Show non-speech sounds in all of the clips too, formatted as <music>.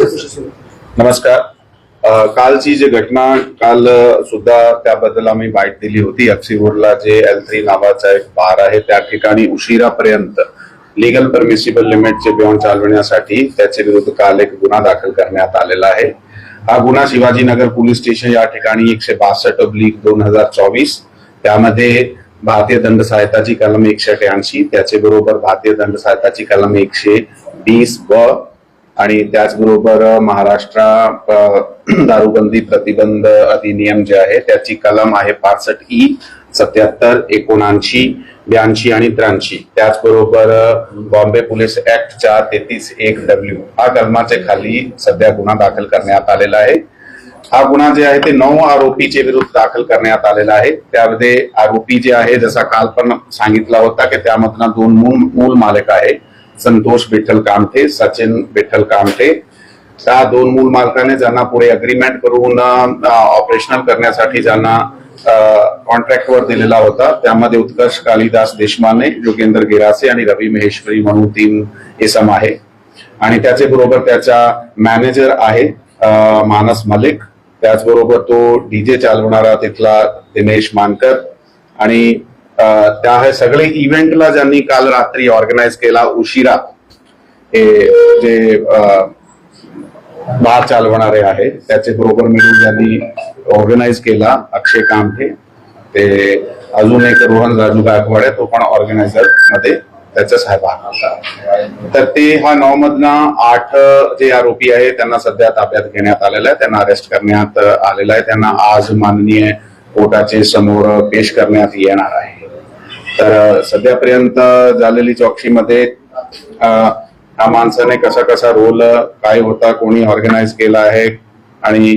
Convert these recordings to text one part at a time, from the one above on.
नमस्कार. कालची जी घटना काल सुद्धा त्याबद्दल आम्ही बाईट दिली होती. अक्सीपूरला जे एल थ्री नावाचा एक बार आहे त्या ठिकाणी उशिरापर्यंत लिगल परमिसिबल लिमिटचे बियॉन चालवण्यासाठी त्याच्या विरुद्ध काल एक गुन्हा दाखल करण्यात आलेला आहे. हा गुन्हा शिवाजीनगर पोलीस स्टेशन या ठिकाणी एकशे बासष्ट ऑब्लिक दोन हजार चोवीस. त्यामध्ये भारतीय दंड सहायताची कलम एकशे अठ्याऐंशी त्याचे बरोबर भारतीय दंड सहायताची कलम एकशे वीस व आणि त्याचबरोबर महाराष्ट्र <clears throat> दारूबंदी प्रतिबंध अधिनियम जे आहे त्याची कलम आहे पासष्ट ई सत्याहत्तर एकोणऐंशी ब्याऐंशी आणि त्र्याऐंशी. त्याचबरोबर बॉम्बे पोलीस ऍक्ट चार तेहतीस एक डब्ल्यू. हा कलमाच्या खाली सध्या गुन्हा दाखल करण्यात आलेला आहे. हा गुन्हा जे आहे ते नऊ आरोपीचे विरुद्ध दाखल करण्यात आलेला आहे. त्यामध्ये आरोपी जे आहे जसा काल पण सांगितला होता की त्यामधला दोन मूल मूल मालक आहे. संतोष विठ्ठल कामठे सचिन विठ्ठल कामठे. त्या दोन मूल मालकाने ज्यांना पुढे अग्रीमेंट करून ऑपरेशनल करण्यासाठी ज्यांना कॉन्ट्रॅक्टवर दिलेला होता त्यामध्ये उत्कर्ष कालिदास देशमाने योगेंद्र गिरासे आणि रवी महेश्वरी म्हणून तीन इसम आहे. आणि त्याचे बरोबर त्याचा मॅनेजर आहे मानस मलिक. त्याचबरोबर तो डीजे चालवणारा तिथला दिनेश मानकर. आणि त्या हे सगळे इव्हेंटला ज्यांनी काल रात्री ऑर्गनाईज केला उशिरा हे जे बार चालवणारे आहे त्याचे बरोबर मिळून ज्यांनी ऑर्गनाईज केला अक्षय कामठे ते अजून एक रोहन राजू गायकवाड आहे तो पण ऑर्गनायझरमध्ये त्याचा सहभाग होता तर ते हा नऊ मधना आठ जे आरोपी आहे त्यांना सध्या ताब्यात घेण्यात आलेलं आहे त्यांना अरेस्ट करण्यात आलेलं आहे त्यांना आज माननीय कोर्टाचे समोर पेश करण्यात येणार आहे. तर सध्यापर्यंत झालेली चौकशीमध्ये ह्या माणसाने कसा कसा रोल काय होता कोणी ऑर्गनाईज केला आहे आणि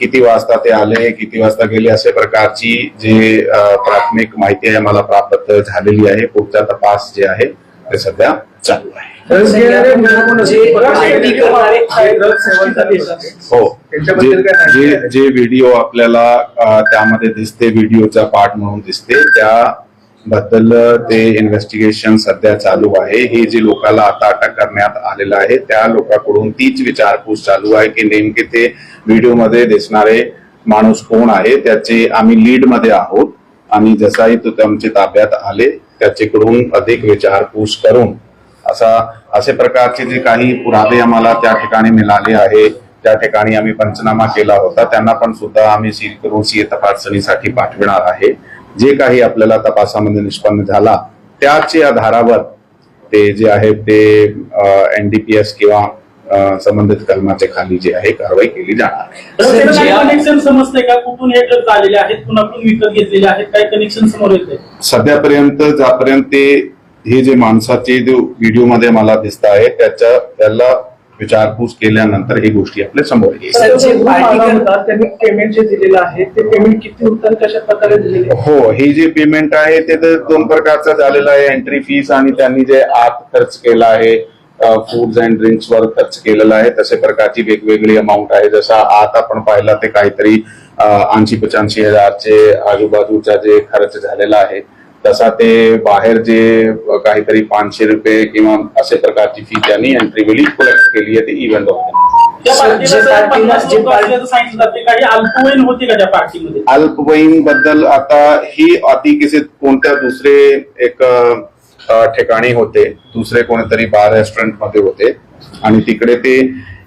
किती वाजता ते आले किती वाजता गेले अशा प्रकारची जे प्राथमिक माहिती आहे मला प्राप्त झालेली आहे. पुढचा तपास जे आहे ते सध्या चालू आहे. जे आयटी करणारे ड्रग सेवन करतात. हो त्याच्याबद्दल जे काय माहिती जे आहे? जे व्हिडिओ आपल्याला अ, त्यामध्ये दिसते व्हिडिओचा पार्ट म्हणून दिसते त्याबद्दल ते इन्व्हेस्टिगेशन सध्या चालू आहे हे जे लोकांना आता अटक करण्यात आलेलं आहे त्या लोकांकडून तीच विचारपूस चालू आहे की नेमके ते व्हिडिओमध्ये दिसणारे माणूस कोण आहे त्याचे आम्ही लीडमध्ये आहोत आणि जसाही तो आमच्या ताब्यात आले त्याच्याकडून अधिक विचारपूस करून असा असे प्रकारचे जे काही पुरावे आम्हाला त्या ठिकाणी मिळाले आहे त्या ठिकाणी आम्ही पंचनामा केला होता. त्यांना पण सुद्धा आम्ही सील करून सीए तपासणीसाठी पाठविणार आहे. जे काही आपल्याला तपासामध्ये निष्पन्न झाला त्याचे आधारावर ते जे आहे ते एनडीपीएस किंवा संबंधित कलमाच्या खाली जे आहे कारवाई केली जाणार. आहे तर त्याला काही जे- कनेक्शन समजतंय का? कुठून हे ड्रग्ज आलेले आहेत कुणाकडून विकत घेतलेले आहेत काही कनेक्शन समोर येते सध्यापर्यंत ज्यापर्यंत ते हे जे माणसाचे जो व्हिडिओमध्ये मला दिसत आहे त्याच्या त्याला विचारपूस केल्यानंतर ही गोष्टी आपल्यासमोर येईल. सर, जे जे पार्टी कर- होता त्यांनी पेमेंट जे दिलेलं आहे ते पेमेंट किती होतं आणि कशा प्रकारे दिलेले आहे? हो हे जे पेमेंट आहे ते तर दोन प्रकारचं झालेलं आहे. एंट्री फीस आणि त्यांनी जे आत खर्च केला आहे फूड्स अँड ड्रिंक्स वर खर्च केलेला आहे तसे प्रकारची वेगवेगळी अमाऊंट आहे. जसा आत आपण पाहिला ते काहीतरी ऐंशी पंच्याऐंशी हजारचे आजूबाजूचा जे खर्च झालेला आहे तसा ते बाहेर जे काहीतरी पाचशे रुपये किंवा असे प्रकारची फी त्यांनी एंट्री वेळी कलेक्ट केली आहे ते इव्हेंट ऑर्गनायझर अल्पवयीन होते अल्पवयीन बद्दल आता ही अतिकिसित कोणत्या दुसरे एक ठिकाणी होते दुसरे कोणीतरी बार रेस्टॉरंटमध्ये होते आणि तिकडे ते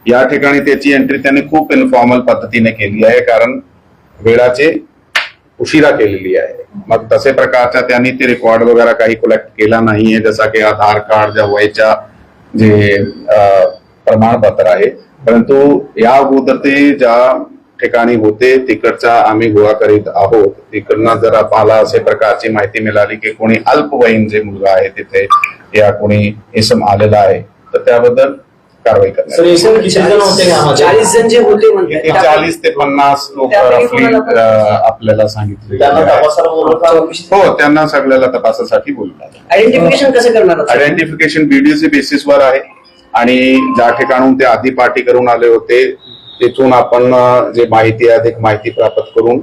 या ठिकाणी त्याची एंट्री त्यांनी खूप इन्फॉर्मल पद्धतीने केली आहे कारण वेळाचे उशिरा केलेली आहे. मग तसे प्रकारच्या त्यांनी ते रेकॉर्ड वगैरे काही कलेक्ट केला नाहीये. जसा की आधार कार्ड ज्या वयच्या जे प्रमाणपत्र आहे. परंतु या अगोदर ते ज्या ठिकाणी होते तिकडचा आम्ही गोळा करीत आहोत. तिकडनं जर आपल्याला असे प्रकारची माहिती मिळाली की कोणी अल्पवयीन जे मुलगा आहे तिथे या कोणी इसम आलेला आहे तर त्याबद्दल कारवाई करण्यात सर एकूण किती जण होते यामध्ये चाळीस जण जे होते. चाळीस ते पन्नास लोक आपल्याला सांगितले हो त्यांना सगळ्याला तपासासाठी बोलतात आयडेंटिफिकेशन कसं करणार? आयडेंटिफिकेशन व्हिडिओच्या बेसिसवर आहे. आणि ज्या ठिकाणून ते आधी पार्टी करून आले होते तिथून आपण जे माहिती आहे अधिक माहिती प्राप्त करून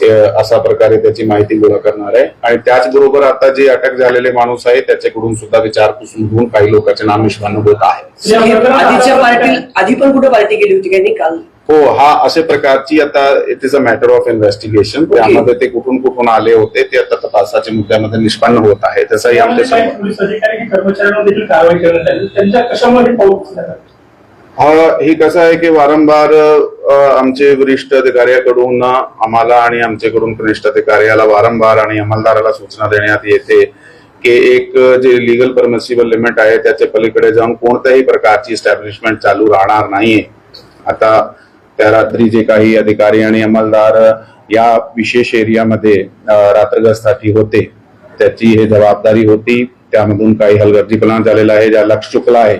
अ, असा प्रकारे त्याची माहिती गोळा करणार आहे. आणि त्याचबरोबर आता जे अटक झालेले माणूस आहे त्याच्याकडून सुद्धा विचारपूस होऊन काही लोकांचे नाम निष्पन्न होत आहे. पार्टी आधी पण कुठे पार्टी केली होती काही नाही काल हो हा अशा प्रकारची आता it is a matter of investigation त्यामध्ये ते कुठून कुठून आले होते ते आता तपासाच्या मुद्द्यामध्ये निष्पन्न होत आहे. तसंही आमच्या? हा हे कसं आहे की वारंवार आमचे वरिष्ठ अधिकाऱ्याकडून आम्हाला आणि आमच्याकडून कनिष्ठ अधिकाऱ्याला वारंवार आणि अंमलदाराला सूचना देण्यात येते की एक जे लिगल परमिसिबल लिमिट आहे त्याच्या पलीकडे जाऊन कोणत्याही प्रकारची इस्टॅब्लिशमेंट चालू राहणार नाहीये. आता त्या रात्री जे काही अधिकारी आणि अंमलदार या विशेष एरियामध्ये अ, रात्रगस्ताठी होते त्याची हे जबाबदारी होती. त्यामधून काही हलगर्जीपणा झालेला आहे ज्या लक्ष चुकला आहे.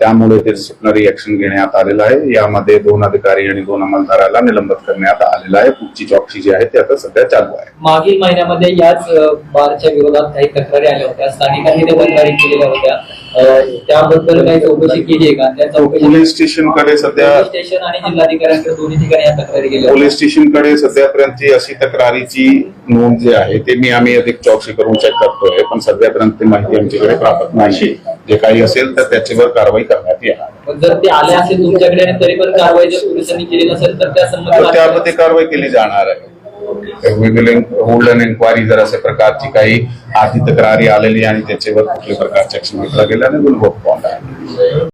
त्यामुळे ते डिसिप्लिनरी ऍक्शन घेण्यात आलेलं आहे. यामध्ये दोन अधिकारी आणि दोन अंमलदाराला निलंबित करण्यात आलेलं आहे. पुढची चौकशी जी आहे ती आता सध्या चालू आहे. मागील महिन्यामध्ये याच बारच्या विरोधात काही तक्रारी आल्या होत्या. स्थानिकांनी त्या तक्रारी केलेल्या होत्या. त्याबद्दल काही चौकशी केली आहे का? त्या चौकशी पोलीस स्टेशनकडे सध्या पोलीस स्टेशन आणि जिल्हाधिकाऱ्यांकडे दोन्ही ठिकाणी या तक्रारी केल्या. पोलीस स्टेशनकडे सध्यापर्यंतची अशी तक्रारीची नोंद जी आहे ते मी आम्ही अधिक चौकशी करून चेक करतोय पण सध्यापर्यंत ती माहिती आमच्याकडे प्राप्त नाही. जे काही असेल तर त्याच्यावर कारवाई करण्यात येणार. पण जर ते आले असेल तुमच्याकडे आणि तरी पण कारवाई जर पोलिसांनी केली नसेल तर त्या तर संबंधित त्यामध्ये कारवाई केली जाणार आहे. होल्ड अन इन्क्वायरी जर अशा प्रकारची काही आधी तक्रारी आलेली आणि त्याच्यावर कुठल्या प्रकारची ऍक्शन घेतला गेला आणि गुन्हा होत आहे